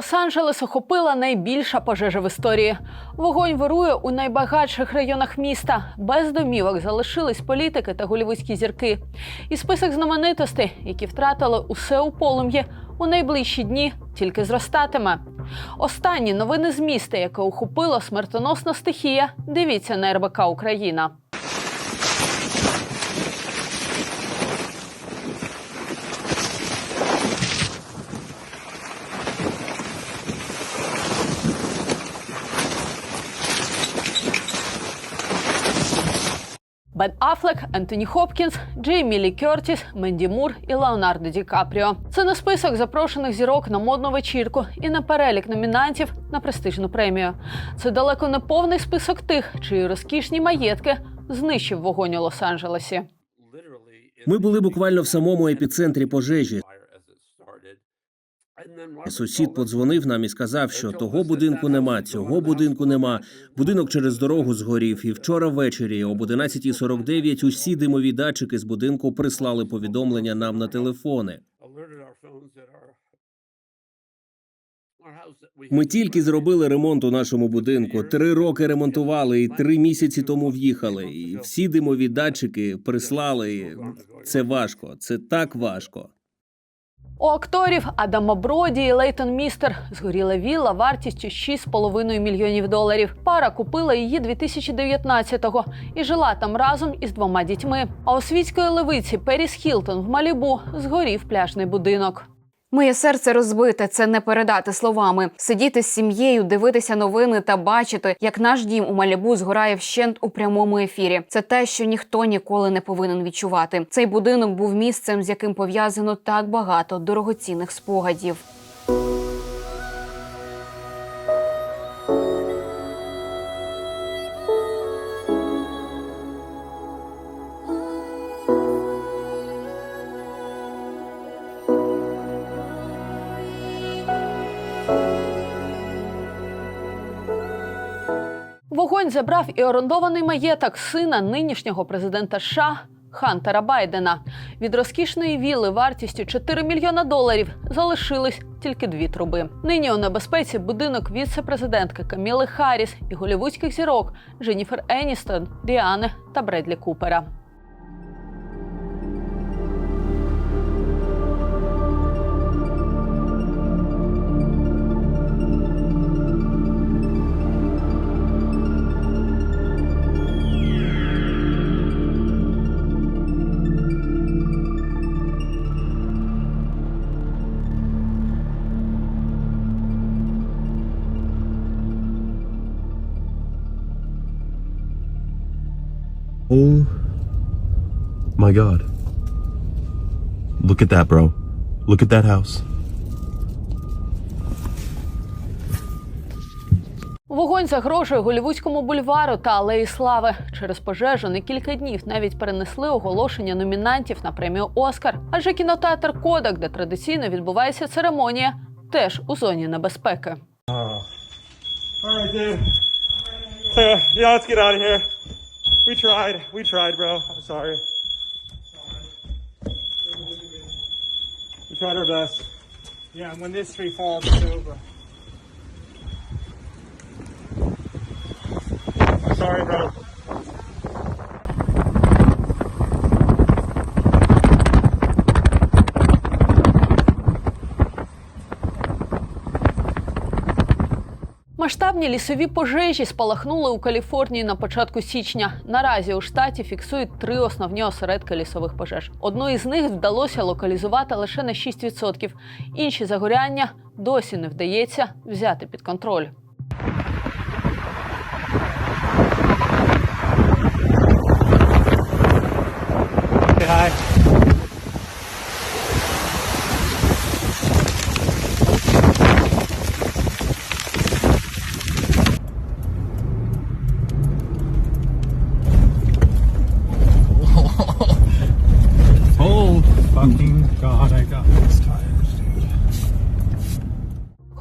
Лос-Анджелес охопила найбільша пожежа в історії. Вогонь вирує у найбагатших районах міста. Без домівок залишились політики та голівудські зірки. І список знаменитостей, які втратили усе у полум'ї, у найближчі дні тільки зростатиме. Останні новини з міста, яке охопила смертоносна стихія. Дивіться на РБК Україна. Бен Аффлек, Ентоні Хопкінс, Джеймі Лі Кертіс, Менді Мур і Леонардо Ді Капріо. Це не список запрошених зірок на модну вечірку і на перелік номінантів на престижну премію. Це далеко не повний список тих, чиї розкішні маєтки знищив вогонь у Лос-Анджелесі. Ми були буквально в самому епіцентрі пожежі. Сусід подзвонив нам і сказав, що того будинку нема, цього будинку нема. Будинок через дорогу згорів. І вчора ввечері об 11.49 усі димові датчики з будинку прислали повідомлення нам на телефони. Ми тільки зробили ремонт у нашому будинку. Три роки ремонтували і три місяці тому в'їхали. І всі димові датчики прислали. Це важко. Це так важко. У акторів Адама Броді і Лейтон Містер згоріла вілла вартістю 6,5 мільйонів доларів. Пара купила її 2019-го і жила там разом із двома дітьми. А у світської левиці Періс Хілтон в Малібу згорів пляжний будинок. Моє серце розбите, це не передати словами. Сидіти з сім'єю, дивитися новини та бачити, як наш дім у Малібу згорає вщент у прямому ефірі. Це те, що ніхто ніколи не повинен відчувати. Цей будинок був місцем, з яким пов'язано так багато дорогоцінних спогадів. Вогонь забрав і орендований маєток сина нинішнього президента США Хантера Байдена. Від розкішної вілли вартістю 4 мільйона доларів залишились тільки дві труби. Нині у небезпеці будинок віце-президентки Каміли Харріс і голівудських зірок Дженіфер Еністон, Діани та Бредлі Купера. My god. Look at that, bro. Look at that house. Вогонь загрожує голівудському бульвару та алеї слави. Через пожежу на кілька днів навіть перенесли оголошення номінантів на премію Оскар. Адже кінотеатр Кодак, де традиційно відбувається церемонія, теж у зоні небезпеки. All right, dude. So, yeah, let's get out of here. We tried. We tried, bro. I'm sorry. Tried our best. Yeah, and when this tree falls, it's over. I'm sorry, bro. Масштабні лісові пожежі спалахнули у Каліфорнії на початку січня. Наразі у штаті фіксують три основні осередки лісових пожеж. Одну із них вдалося локалізувати лише на 6%. Інші загоряння досі не вдається взяти під контроль.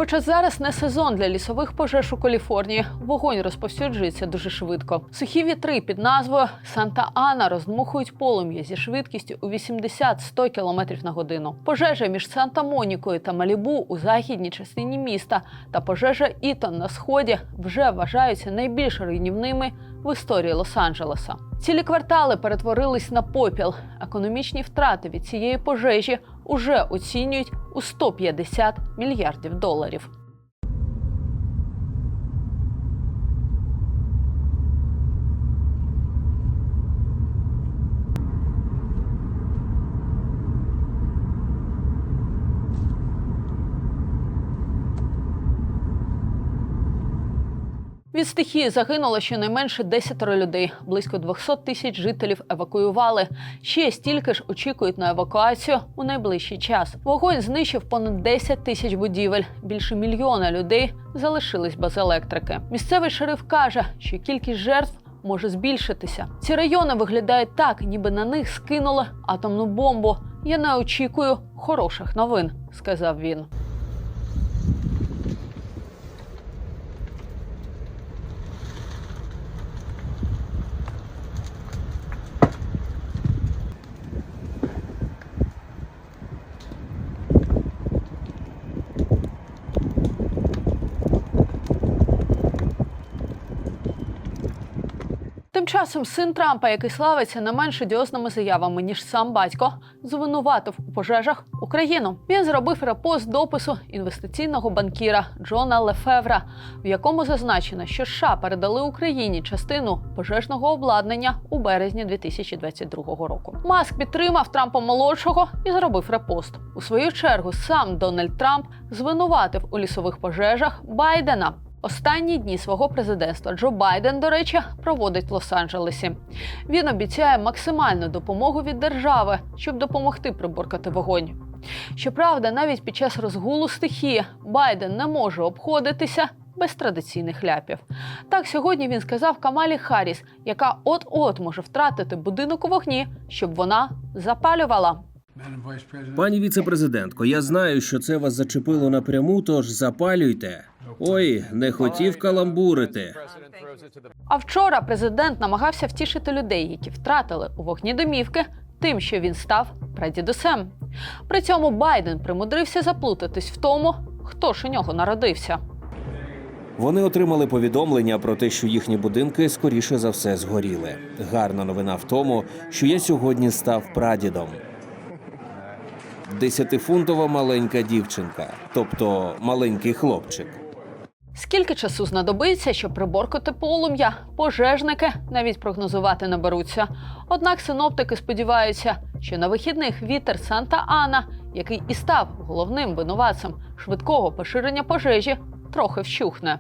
Хоча зараз не сезон для лісових пожеж у Каліфорнії, вогонь розповсюджується дуже швидко. Сухі вітри під назвою Санта-Ана роздмухують полум'я зі швидкістю у 80-100 км на годину. Пожежа між Санта-Монікою та Малібу у західній частині міста та пожежа Ітон на сході вже вважаються найбільш руйнівними в історії Лос-Анджелеса. Цілі квартали перетворились на попіл. Економічні втрати від цієї пожежі уже оцінюють у 150 мільярдів доларів. Від стихії загинуло щонайменше 10 людей. Близько 200 тисяч жителів евакуювали. Ще стільки ж очікують на евакуацію у найближчий час. Вогонь знищив понад 10 тисяч будівель. Більше мільйона людей залишились без електрики. Місцевий шериф каже, що кількість жертв. Може збільшитися. Ці райони виглядають так, ніби на них скинули атомну бомбу. Я не очікую хороших новин, сказав він. Тим часом син Трампа, який славиться не менш одіозними заявами ніж сам батько, звинуватив у пожежах Україну. Він зробив репост допису інвестиційного банкіра Джона Лефевра, в якому зазначено, що США передали Україні частину пожежного обладнання у березні 2022 року. Маск підтримав Трампа молодшого і зробив репост. У свою чергу сам Дональд Трамп звинуватив у лісових пожежах Байдена. Останні дні свого президентства Джо Байден, до речі, проводить в Лос-Анджелесі. Він обіцяє максимальну допомогу від держави, щоб допомогти приборкати вогонь. Щоправда, навіть під час розгулу стихії Байден не може обходитися без традиційних ляпів. Так сьогодні він сказав Камалі Харріс, яка от-от може втратити будинок у вогні, щоб вона запалювала. Пані віцепрезидентко, я знаю, що це вас зачепило напряму, тож запалюйте. Ой, не хотів каламбурити. А вчора президент намагався втішити людей, які втратили у вогні домівки, тим, що він став прадідусем. При цьому Байден примудрився заплутатись в тому, хто ж у нього народився. Вони отримали повідомлення про те, що їхні будинки скоріше за все згоріли. Гарна новина в тому, що я сьогодні став прадідом. Десятифунтова маленька дівчинка, тобто маленький хлопчик. Скільки часу знадобиться, щоб приборкати полум'я, пожежники навіть прогнозувати не беруться. Однак синоптики сподіваються, що на вихідних вітер Санта-Ана, який і став головним винуватцем швидкого поширення пожежі, трохи вщухне.